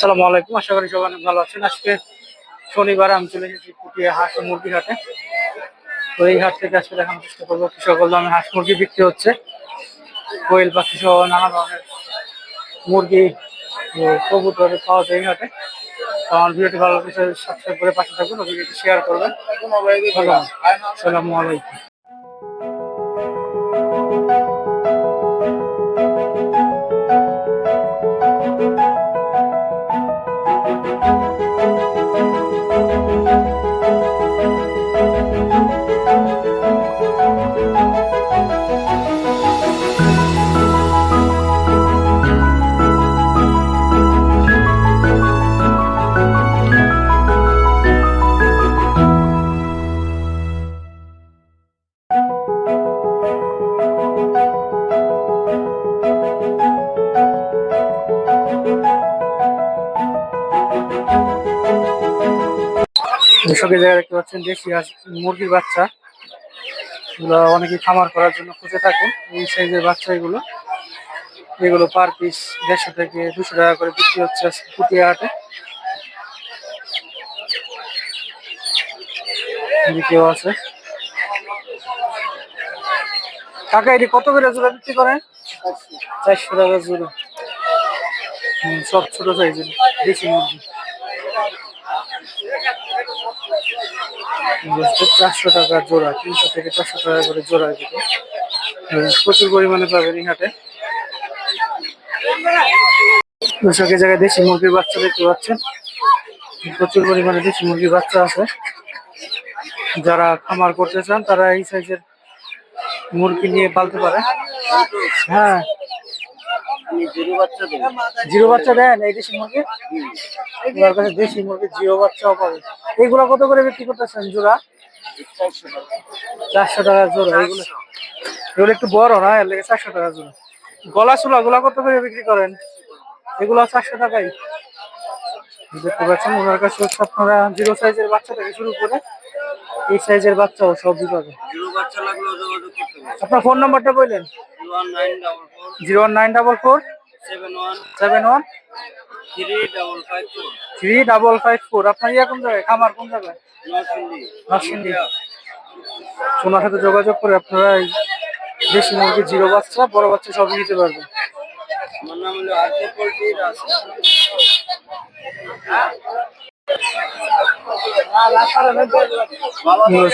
আসসালামু আলাইকুম। আশা করি সবাই ভালো আছেন। আজকে শনিবার, আমি চলে এসেছি পুটিয়া হাঁস ও মুরগি হাটে। তো এই হাট থেকে আজকে দেখানোর চেষ্টা করব কি সকল দামে হাঁস মুরগি বিক্রি হচ্ছে। কোয়েল পাখি সহ নানা ধরনের মুরগি কবুতর পাওয়া যায় এই হাটে। আমার ভিডিওটি ভালো লাগলে সাবস্ক্রাইব করে পাশে থাকুন ভিডিওটি শেয়ার করবেন। আসসালামু আলাইকুম। পাচ্ছেন দেশি হাঁস মুরগির বাচ্চা, এগুলো অনেকে খামার করার জন্য খুঁজে থাকেন। এই সাইজের বাচ্চা এগুলো। এগুলো পার পিস দেড়শো থেকে দুশো টাকা করে বিক্রি হচ্ছে পুটিয়া হাটে। এদিকেও আছে। কাকা, এটি কত করে জোড়া বিক্রি করেন? চারশো টাকা জোড়া। সব ছোট সাইজের দেশি মুরগি। চারশো টাকা জোড়া, তিনশো থেকে চারশো টাকা করে জোড়া আর প্রচুর পরিমাণে পাবেন এই হাটে। জায়গায় দেশি মুরগির বাচ্চা দেখতে পাচ্ছেন। প্রচুর পরিমাণে দেশি মুরগির বাচ্চা আছে। যারা খামার করতে চান, তারা এই সাইজের মুরগি নিয়ে পালতে পারে। হ্যাঁ জিরো বাচ্চা দেন। এই দেশি মুরগি তোমার কাছে দেশি মুরগি জিরো বাচ্চাও পাবে এইগুলো কত করে বিক্রি করতেছেন জোড়া? চারশো টাকা। জোড়া এগুলো এগুলো একটু বড় না এর লেগে চারশো টাকা জোড়া। গলা চুলা গুলা কত করে বিক্রি করেন? এগুলো চারশো টাকাই। দেখতে পাচ্ছেন ওনার কাছে হচ্ছে আপনারা জিরো সাইজের বাচ্চা থেকে শুরু করে এই সাইজের বাচ্চাও সবই পাবে আপনার ফোন নাম্বারটা বললেন? Zero one nine double four seven one three double five four আপনার ইয়া কোন জায়গায়? খামার কোন জায়গায়? নরসিংদী। ওনার সাথে যোগাযোগ করে আপনারা এই দেশি মুরগি জিরো বাচ্চা বড় বাচ্চা সবই নিতে পারবেন।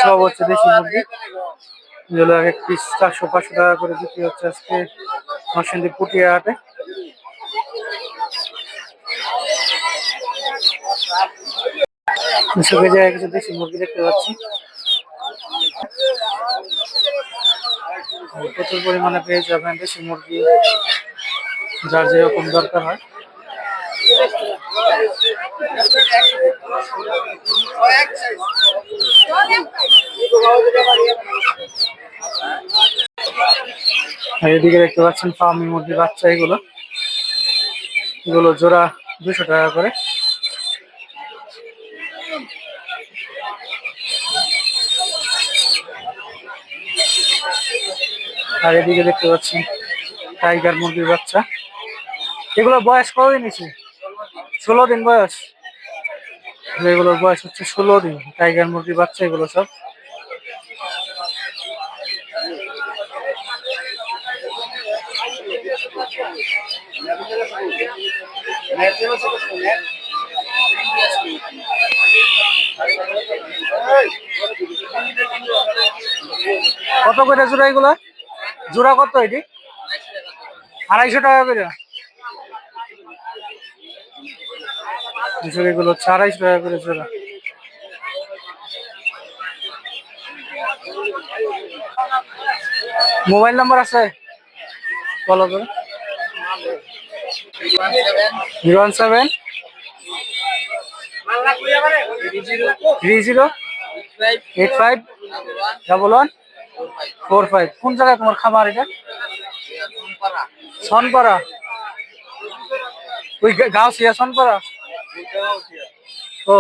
সব হচ্ছে দেশি মুরগি। এগুলো এক পিস চারশো পাঁচশো টাকা করে বিক্রি হচ্ছে আজকে নরসিংদী পুটিয়া হাটে কৃষকের জায়গায় কিছু দেশি মুরগি দেখতে পাচ্ছি। প্রচুর পরিমাণে পেয়ে যাবেন দেশি মুরগি, যার যেরকম দরকার হয়। আর এদিকে দেখতে পাচ্ছেন ফার্মি মুরগির বাচ্চা এগুলো। এগুলো জোড়া দুশো টাকা করে। আর এদিকে দেখতে পাচ্ছেন টাইগার মুরগির বাচ্চা। এগুলো বয়স কতদিন হয়েছে? ষোলো দিন বয়স। এগুলোর বয়স হচ্ছে ষোলো দিন। টাইগার মুরগির বাচ্চা, এগুলো সব। কত করে জোড়া এগুলো? জোড়া কত এটি? আড়াইশো টাকা করে। এগুলো হচ্ছে আড়াইশো টাকা করে জোড়া। মোবাইল নাম্বার আছে? বলো করে zero one seven three zero eight five double one four five. কোন জায়গায় তোমার খামার এটা? সনপাড়া। ওই গাঁও সিয়া সনপাড়া? ও,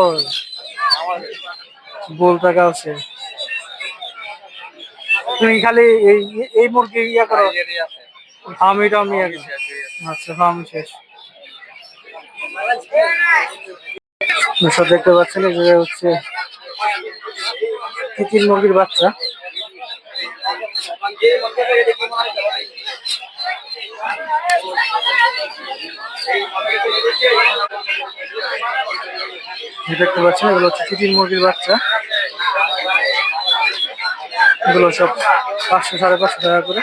বলতে গাঁও সিয়া তুমি খালি এই মুরগি ইয়া করো। ফার্মি টার্মি আচ্ছা ফার্ম শেষ। দেখতে পাচ্ছেন যে হচ্ছে তিতির মুরগির বাচ্চা। দেখতে পাচ্ছেন, এগুলো হচ্ছে তিতির মুরগির বাচ্চা। এগুলো সব পাঁচশো, সাড়ে পাঁচশো টাকা করে।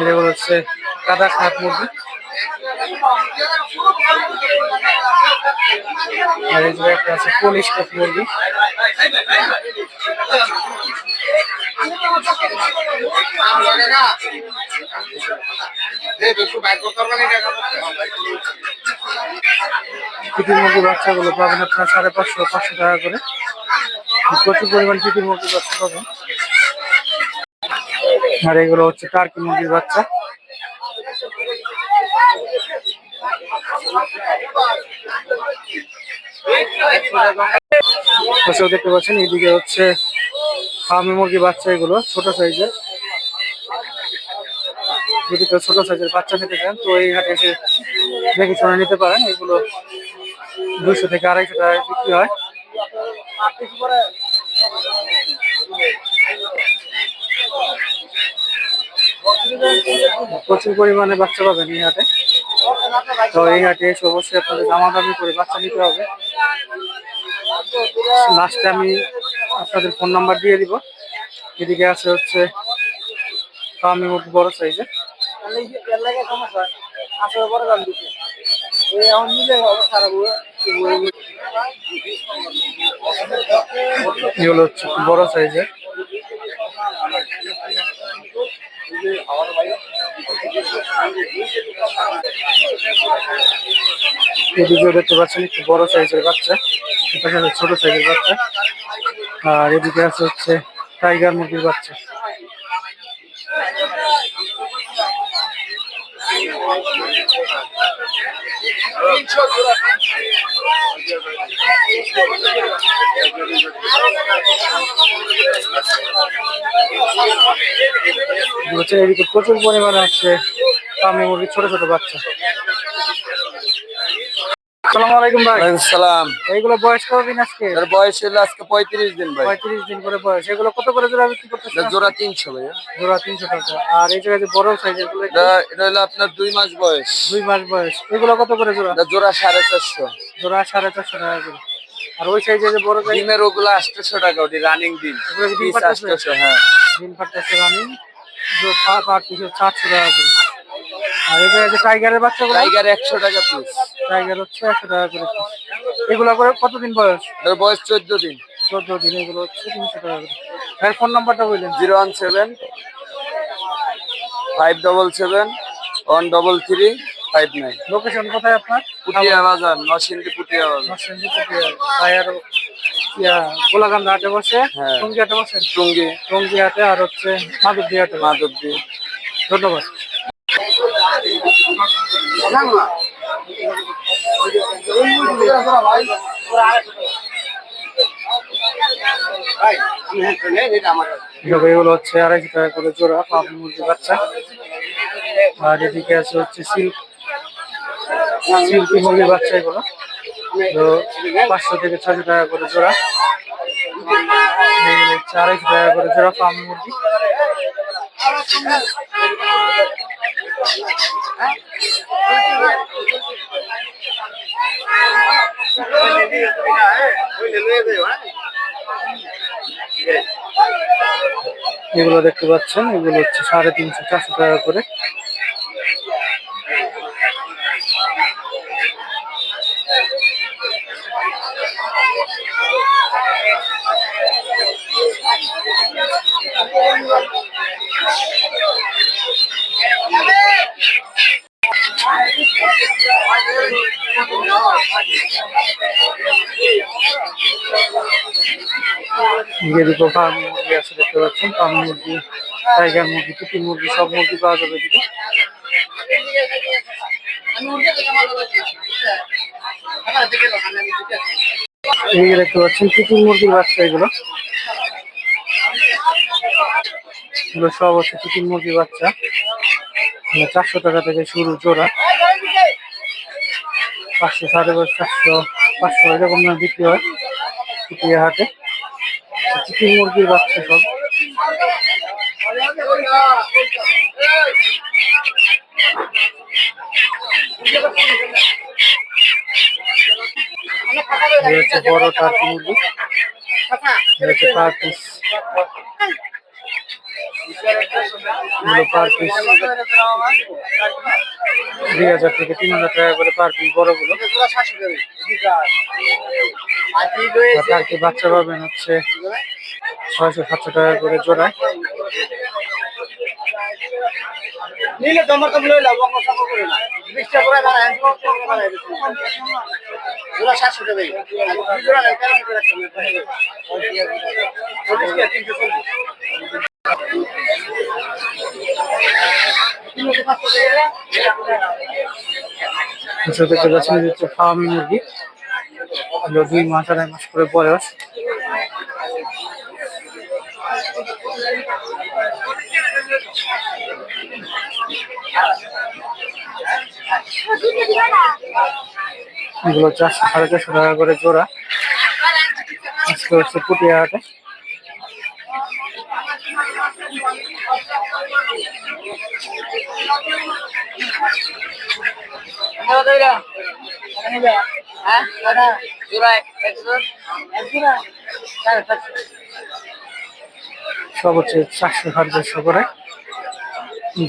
এগুলো হচ্ছে কাদা খাত মুরগি। আর এই যে আছে পলিশ মুরগি। তিতির মুরগির বাচ্চাগুলো পাবেন আপনার সাড়ে পাঁচশো পাঁচশো টাকা করে। প্রচুর পরিমাণ তিতির মুরগির বাচ্চা পাবেন। আর এগুলো হচ্ছে টার্কি মুরগির বাচ্চা। দেখতে পাচ্ছেন এইদিকে হচ্ছে ফার্মি মুরগি বাচ্চা এগুলো, ছোট সাইজের। যদি কেউ ছোট সাইজের বাচ্চা নিতে চান, তো এই হাটে এসে দেখে শুনে নিতে পারেন। এগুলো দুশো থেকে আড়াইশো টাকায় বিক্রি হয়। প্রচুর পরিমাণে বাচ্চা পাবেন এই হাটে। তো এই হাটে এসে অবশ্যই আপনাদের জামা দামি করে বাচ্চা নিতে হবে। লাস্টে আমি আপনাদের ফোন নাম্বার দিয়ে দিব। এদিকে আছে হচ্ছে আমি মুরগি বড় এগুলো হচ্ছে বড় সাইজের এদিকেও দেখতে পাচ্ছেন একটু বড় সাইজের বাচ্চা। এটা আছে ছোট সাইজের বাচ্চা। আর এদিকে আছে হচ্ছে টাইগার মুরগির বাচ্চা। এদিকে প্রচুর পরিমাণে আসছে আমি মুরগির ছোট ছোট বাচ্চা। আসসালামু আলাইকুম ভাই। সালাম। এইগুলো বয়স কতদিন আজকে? এর বয়স হলো আজকে পঁয়ত্রিশ দিন ভাই। দিন করে বয়স। এগুলো কত করে জোড়া বিক্রি টাকা। আর এই জায়গায় বড় সাইজেরগুলো একটু এটা এটা হলো আপনার মাস বয়স। মাস বয়স। এগুলো কত করে জোড়া? জোড়া জোড়া টাকা করে। আর ওই যে বড় সাইজ ডিমের ওগুলো আটশোশো টাকা ওটি রানিং ডিম। ডিম হ্যাঁ। রানি টাকা করে। আর এই জায়গায় যে টাইগারের বাচ্চাগুলো? টাইগার একশো টাকা পিস টাইগার হচ্ছে একশো টাকা করে এগুলো করে কতদিন বয়স? এর বয়স চোদ্দ দিন। চোদ্দ দিন এগুলো হচ্ছে তিনশো টাকা করে। ভাই ফোন নাম্বারটা বললেন। Zero one seven five double seven one double three five nine. Location কোথায় আপনার? পুটিয়া বাজার নরসিংদী পুটিয়া বাজার। নরসিংদী পুটিয়া। ভাই আর গোলাকান্দা হাটে বসে? হ্যাঁ। হাটে বসে টুঙ্গি। টঙ্গি হাটে আর হচ্ছে মাধবদী হাটে মাধবদী। ধন্যবাদ। এগুলো হচ্ছে আড়াইশো টাকা করে জোড়া পাবনি মুরগি বাচ্চা। আর এদিকে হচ্ছে সিল্ক, সিল্কি মুরগির বাচ্চা এগুলো। তো পাঁচশো থেকে ছশো টাকা করে জোড়া। আড়াইশো টাকা করে জোড়া ফার্ম মুরগি। এগুলো দেখতে পাচ্ছেন এগুলো হচ্ছে সাড়ে তিনশো চারশো টাকা করে। এদিকে ফার্ম মুরগি আছে, দেখতে পাচ্ছেন। ফার্ম মুরগি, টাইগার মুরগি টুকি মুরগি, সব মুরগি পাওয়া যাবে এদিকে। যে দেখতে পাচ্ছেন চিকেন মুরগির বাচ্চা এগুলো। এগুলো সব হচ্ছে চিকেন মুরগির বাচ্চা। চারশো টাকা থেকে শুরু জোড়া। পাঁচশো, সাড়ে চারশো পাঁচশো, এরকম বিক্রি হয় হাটে। মুরগির বাচ্চা সব। বড় টার্কি মুরগি। পার পিস এগুলো পার পিস দুই হাজার থেকে তিন হাজার টাকা করে পার পিস বড়গুলো। আর কি বাচ্চা পাবেন হচ্ছে ছয়শো সাতশো টাকা করে জোড়ায় নিলে তোমার তো লইলা, বঙ্গ সঙ্গ করে না। বিশটা করে দাঁড়া হ্যান্ড করে দাঁড়া পুরো ফার্মি মুরগি। দুই মাস আড়াই মাস করে বয়স এগুলো চারশো সাড়ে চারশো টাকা করে জোড়া। আজকে হচ্ছে পুটিয়া হাটে সব হচ্ছে চারশো সাড়ে চারশো করে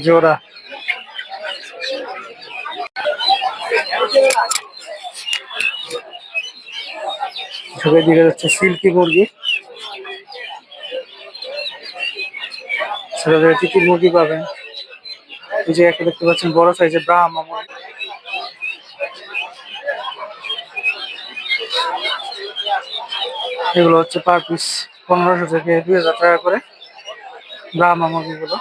জোড়া। সবের দিকে যাচ্ছে সিল্কি মুরগি। চিকি মুরগি পাবেন। এই যে একটা দেখতে পাচ্ছেন, বড় সাইজের ব্রাহ্মা মুরগি। এগুলো হচ্ছে পার পিস, পনেরোশো থেকে দুই হাজার টাকা করে ব্রাহ্মা মুরগিগুলো।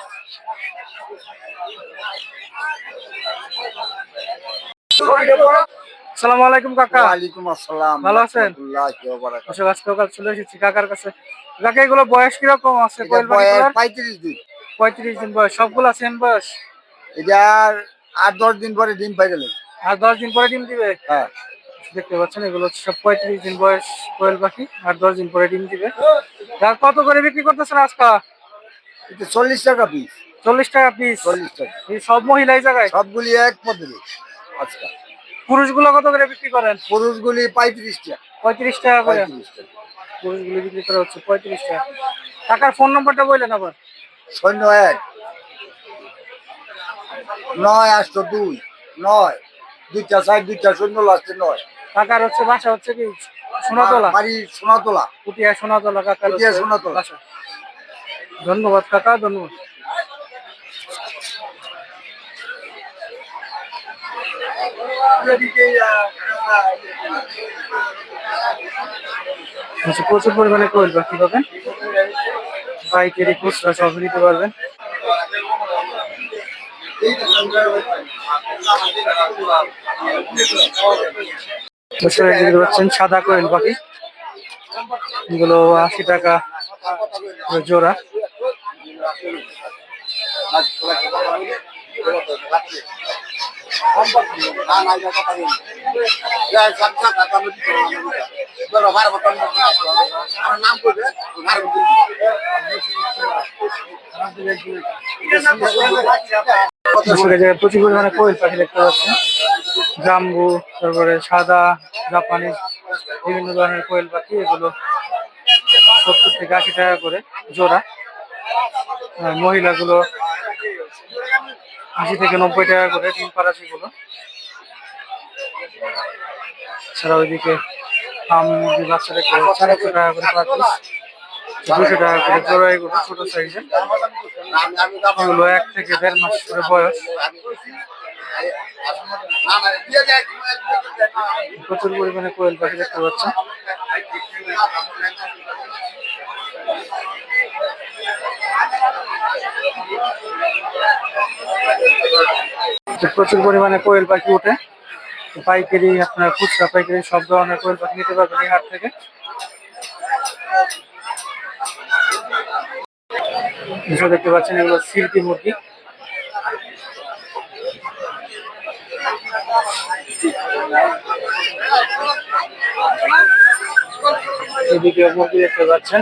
আলাইকুম কাকা। ওয়ালাইকুম আসসালাম। ভালো আছেন? রাহমাতুল্লাহি ওয়া বারাকাতুহু। অশোক আজকে সকাল চলে এসেছি কাকার কাছে। কাকা এগুলো বয়স কীরকম আছে? পঁয়ত্রিশ দিন। পঁয়ত্রিশ দিন বয়স। সবগুলা সেম বয়স? দশ দিন পরে ডিম পাই গেলে। আর দশ দিন পরে ডিম দিবে? হ্যাঁ। দেখতে পাচ্ছেন এগুলো সব পঁয়ত্রিশ দিন বয়স কোয়েল পাখি আর দশ দিন পরে ডিম দিবে। আর কত করে বিক্রি করতেছেন আজকা? চল্লিশ টাকা পিস চল্লিশ টাকা পিস চল্লিশ টাকা। সব মহিলা এই জায়গায়? সবগুলি এক পদ্ধতি। আচ্ছা। পুরুষগুলো কত করে বিক্রি করেন? পুরুষগুলি পঁয়ত্রিশ টাকা। পঁয়ত্রিশ টাকা করে। টাকা। বিক্রি করা হচ্ছে পঁয়ত্রিশ টাকা। টাকার ফোন নম্বরটা বললেন আবার। শূন্য এক নয় আটশো দুই নয় দুইটা সাইড দুইটা শূন্য লাস্টে নয়। টাকার হচ্ছে বাসা হচ্ছে কি? সোনাতলা। বাড়ি সোনাতলা। পুটিয়া সোনাতলা কাকা পুটিয়া সোনাতলা। ধন্যবাদ কাকা ধন্যবাদ। আচ্ছা, প্রচুর পরিমাণে কোয়েল পাখি পাবেন। পাইকারি খুচরা সব নিতে পারবেন। সাদা কোয়েল পাখি। এগুলো আশি টাকা করে প্রচুর পরিমাণে কোয়েল পাখি দেখতে পাচ্ছেন জাম্বু, তারপরে সাদা জাপানি বিভিন্ন ধরনের কোয়েল পাখি, এগুলো সত্তর থেকে আশি টাকা করে জোড়া। মহিলাগুলো আশি থেকে নব্বই টাকা করে ডিম পাড়াশি গুলো। ছাড়া ওইদিকে আম একশো টাকা করে পার দুশো টাকা করে জোড়া এগুলো ছোট সাইজের এগুলো এক থেকে দেড় মাস করে বয়স। প্রচুর পরিমাণে কোয়েল পাখি দেখতে পাচ্ছেন। প্রচুর পরিমাণে কোয়েল পাখি ওঠে। পাইকারি আপনার খুচরা পাইকারি সব ধরনের কোয়েল পাখি নিতে পারবেন এই হাট থেকে। দেখতে পাচ্ছেন এগুলো সিল্কি মুরগি। এদিকে মুরগি দেখতে পাচ্ছেন।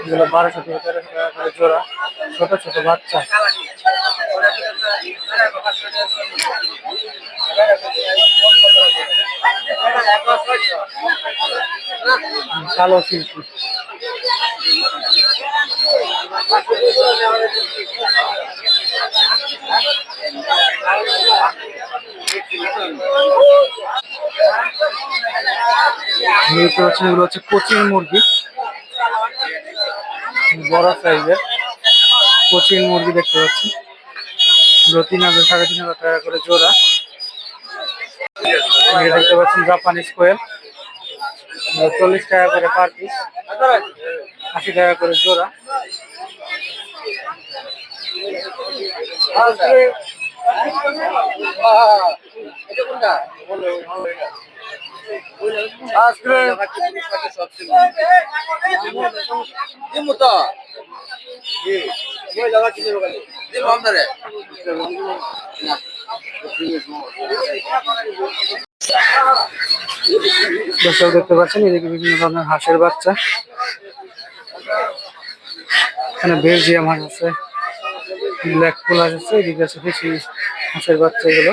এগুলো বারোশো থেকে তেরোশো টাকা করে জোড়া, ছোট ছোট বাচ্চা। কালো শিল্পী। দেখতে এগুলো হচ্ছে কোচিং মুরগি। বড় সাইজের কোচিং মুরগি দেখতে পাচ্ছি। তিন হাজার সাড়ে তিন হাজার টাকা করে জোড়া। দেখতে পাচ্ছেন জাপানি এগুলো চল্লিশ টাকা করে পার পিস আশি টাকা করে জোড়া। দর্শক দেখতে পাচ্ছেন, এদিকে বিভিন্ন ধরনের হাঁসের বাচ্চা। এখানে বেলজিয়াম হাঁস আছে, ব্ল্যাক ফুল হাঁস আছে, এদিকে আছে হাঁসের বাচ্চা এগুলো।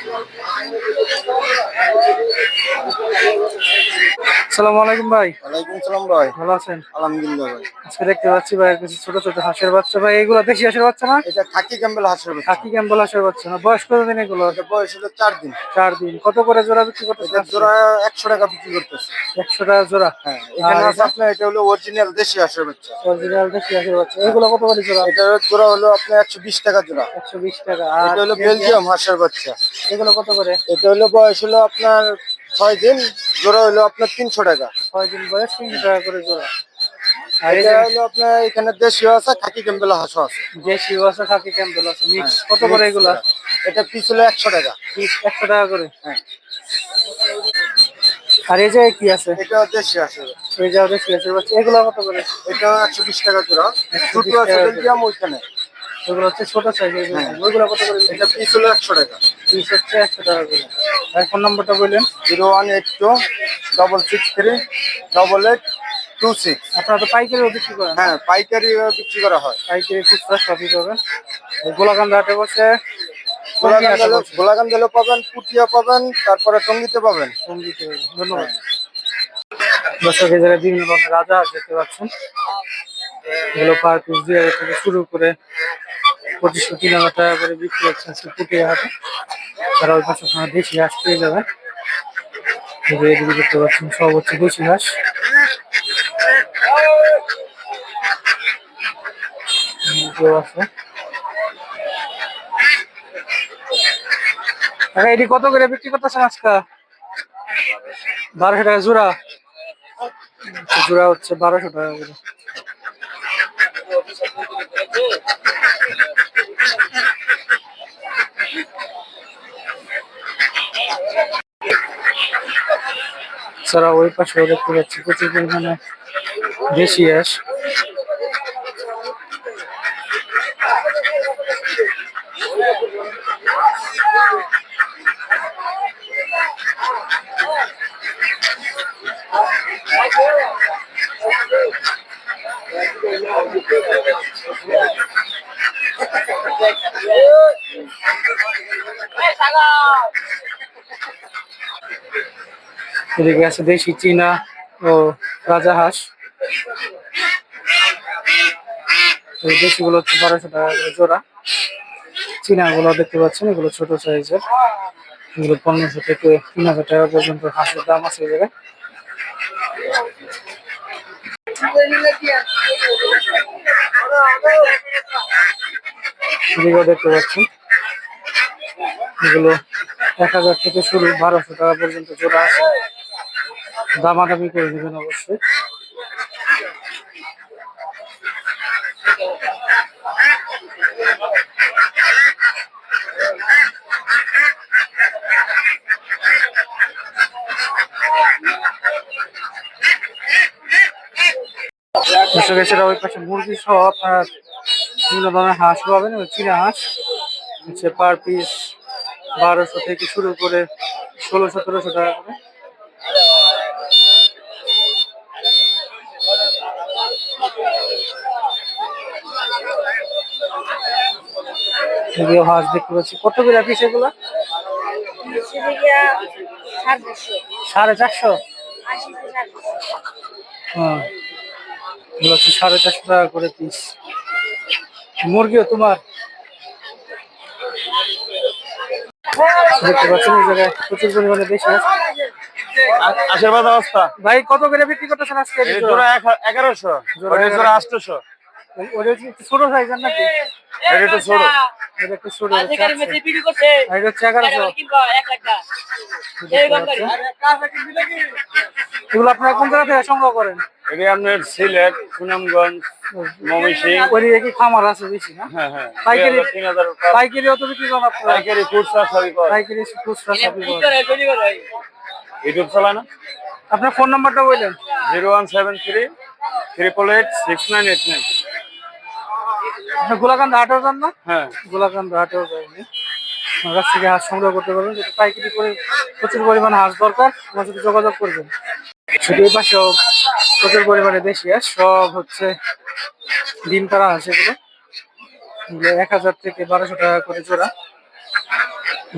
আসসালামু আলাইকুম ভাই। ওয়ালাইকুম সালাম ভাই। ভালো আছেন? আলহামদুলিল্লাহ ভাই। আজকে দেখতে পাচ্ছি কাছে ছোট ছোট হাঁসের বাচ্চা। ভাই এগুলো দেশি হাঁসের বাচ্চা না? এটা খাকি ক্যাম্বেল হাঁসের বাচ্চা। কাকি ক্যাম্বল হাঁসের বাচ্চা না? বয়স কতদিন এগুলো? এটা বয়স হলো চার দিন। দিন। কত করে জোড়া বিক্রি জোড়া একশো টাকা বিক্রি করতেছে। একশো টাকা জোড়া? হ্যাঁ এখানে আছে আপনার এটা হলো অরিজিনাল দেশি হাঁসের বাচ্চা। অরিজিনাল দেশি হাঁসের বাচ্চা। এগুলো কত করে জোড়া? এটা জোড়া হলো আপনার একশো বিশ টাকা জোড়া। একশো বিশ টাকা। আর এটা হলো বেলজিয়াম হাঁসের বাচ্চা। এগুলো কত করে? এটা হলো বয়স হলো আপনার ছয় দিন জোড়া হলো আপনার তিনশো টাকা। ছয় দিন বয়স তিনশো টাকা করে জোড়া। আর এটা হলো আপনার এখানে দেশীয় আছে খাকি ক্যাম্বেল হাঁসও আছে। দেশি আছে খাকি ক্যাম্পেল আছে মিক্স হ্যাঁ, কত করে এগুলা? এটা পিস হলো একশো টাকা। পিস একশো টাকা করে? হ্যাঁ। আর এই যে কি আছে? এটা দেশি হাঁসের এই যে দেশি হাঁসের এগুলো কত করে? এটা একশো বিশ টাকা জোড়া। দুটো আছে ওইখানে। এগুলো হচ্ছে ছোট সাইজের হ্যাঁ। ওইগুলো কত করে এটা পিস হলো একশো টাকা। পিস হচ্ছে একশো টাকা করে। আর ফোন নাম্বারটা বললেন? Zero one eight two double six three double eight two six আপনারা তো পাইকারিও বিক্রি করেন। হ্যাঁ পাইকারি বিক্রি করা হয়। পাইকারি খুচরা সবই পাবেন। গোলাকান্দা হাটে বসে গোলাগান পাবেন পুটিয়া পাবেন তারপরে টঙ্গিতে পাবেন। সঙ্গীতে ধন্যবাদ। দর্শক এই বিভিন্ন ধরনের রাজা দেখতে পাচ্ছেন। এগুলো পার পিস দুই হাজার থেকে শুরু করে পঁচিশশো তিন হাজার টাকা করে বিক্রি হচ্ছে আজকে পুটিয়া হাটে। তারা ওই পাশে আপনারা দেশি হাঁস পেয়ে যাবে দেখতে পাচ্ছেন, সব হচ্ছে দেশি হাঁস। কত করে বিক্রি করতেছেন আজকে? বারোশো টাকা জোড়া। জোড়া হচ্ছে বারোশো টাকা করে। সারা ওই পাশে দেখতে পাচ্ছি প্রচুর পরিমাণে দেশি হাঁস এদিকে আছে দেশি চীনা ও রাজা হাঁস। এই দেশিগুলো হচ্ছে বারোশো টাকা জোড়া। চীনা গুলো দেখতে পাচ্ছেন, এগুলো ছোট সাইজের। এগুলো পনেরোশো থেকে তিন হাজার টাকা পর্যন্ত হাঁসের দাম আছে এই দেখতে পাচ্ছেন, এগুলো এক হাজার থেকে শুরু বারোশো টাকা পর্যন্ত জোড়া আছে। দামাদামি করে নেবেন অবশ্যই। ওই পাশে মুরগি সহ আপনার বিভিন্ন ধরনের হাঁস পাবেন চীনা হাঁস। হচ্ছে পার পিস বারোশো থেকে শুরু করে ষোলো, সতেরোশো টাকা করে। এদিকেও হাঁস দেখতে পাচ্ছি। কত করে পিস এগুলো? সাড়ে চারশো? হ্যাঁ। সাড়ে চারশো টাকা করে পিস মুরগিও তোমার। দেখতে পাচ্ছেন এই জায়গায় প্রচুর পরিমাণে বেশি আশীর্বাদ অবস্থা। ভাই কত করে বিক্রি করতেছেন আজকে? জোড়া এগারোশো। জোড়া আটশোশো। ওটা হচ্ছে একটু ছোট সাইজের নাকি? এটা একটু ছোট। এটা একটু ছোট হচ্ছে আচ্ছা। আর এটা হচ্ছে এগারোশো। এগুলো আপনারা কোন জায়গা থেকে সংগ্রহ করেন? এটি আপনার সিলেট সুনামগঞ্জ মমিসিং ওই কি খামার আছে বেশি না? হ্যাঁ হ্যাঁ। পাইকারি? তিন হাজার পাইকারি অত বিক্রি করেন আপনারা? পাইকারি খুচরা সবই পাওয়া পাইকারি খুচরা সবই পাওয়া ইউটিউব চালায় না? আপনার ফোন নাম্বারটা বললেন। Zero one seven three triple eight six nine eight nine Golakanda হাটেও যান না হ্যাঁ। গোলাকান্দ হাটেও যায়নি কাছ থেকে হাঁস সংগ্রহ করতে পারবেন। যদি পাইকারি করে প্রচুর পরিমাণে হাঁস দরকার আমার সাথে যোগাযোগ করবেন। শুধু এই পাশেও প্রচুর পরিমাণে বেশি হাঁস সব হচ্ছে ডিম পাড়া হাঁস এগুলো। এগুলো এক হাজার থেকে বারোশো টাকা করে জোড়া।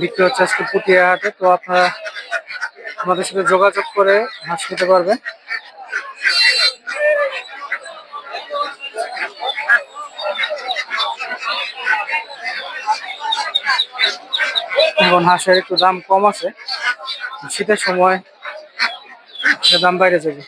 বিক্রি হচ্ছে আজকে পুটিয়া হাটে তো আপনারা আমাদের সাথে যোগাযোগ করে হাঁস নিতে পারবেন। এখন হাঁসের একটু দাম কম আছে। শীতের সময় দাম বাইরে যাবে।